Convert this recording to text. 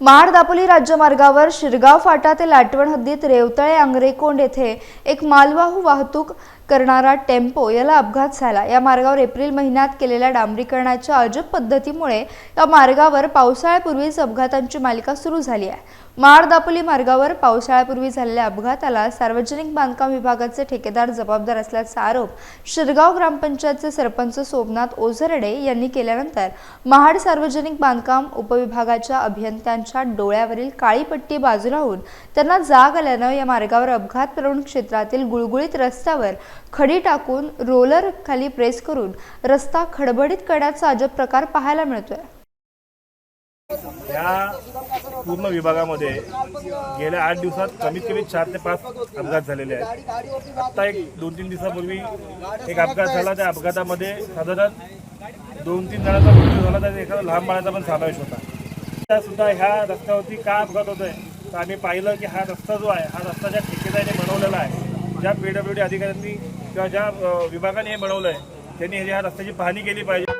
महाड दापोली राज्यमार्गावर शिरगाव फाटा ते लाटवण हद्दीत रेवतळे आंग्रेकोंड येथे एक मालवाहू वाहतूक करणारा टेम्पो याला अपघात झाला. या मार्गावर एप्रिल महिन्यात केलेल्या डांबरीकरणाच्या अजब पद्धतीमुळे या मार्गावर पावसाळ्यापूर्वीच अपघातांची मालिका सुरू झाली आहे. महाड दापोली मार्गावर पावसाळ्यापूर्वी झालेल्या अपघाताला सार्वजनिक बांधकाम विभागाचे ठेकेदार जबाबदार असल्याचा आरोप शिरगाव ग्रामपंचायतचे सरपंच सोमनाथ ओझरडे यांनी केल्यानंतर महाड सार्वजनिक बांधकाम उपविभागाच्या अभियंत्यांच्या डोळ्यावरील काळी पट्टी बाजूला होऊन त्यांना जाग आल्यानं या मार्गावर अपघात प्रवण क्षेत्रातील गुळगुळीत रस्त्यावर खडी टाकून रोलर खाली प्रेस करून रस्ता खडबडीत करण्याचा अजब प्रकार पाहायला मिळतोय. या पूर्ण विभागामध्ये गेल्या आठ दिवसात कमीत कमी चार ते पाच अपघात झालेले आहेत. आत्ता एक दोन तीन दिवसापूर्वी एक अपघात झाला. त्या अपघातामध्ये साधारण दोन तीन जणांचा मृत्यू झाला. त्यात एखादा लहान बाळाचा पण समावेश होता. सुद्धा ह्या रस्त्यावरती का अपघात होत आहे तर आम्ही पाहिलं की हा रस्ता जो आहे हा रस्ता ज्या ठेकेदाराने बनवलेला आहे ज्या पी डब्ल्यू डी अधिकाऱ्यांनी किंवा ज्या विभागाने हे बनवलं आहे त्यांनी ह्या रस्त्याची पाहणी केली पाहिजे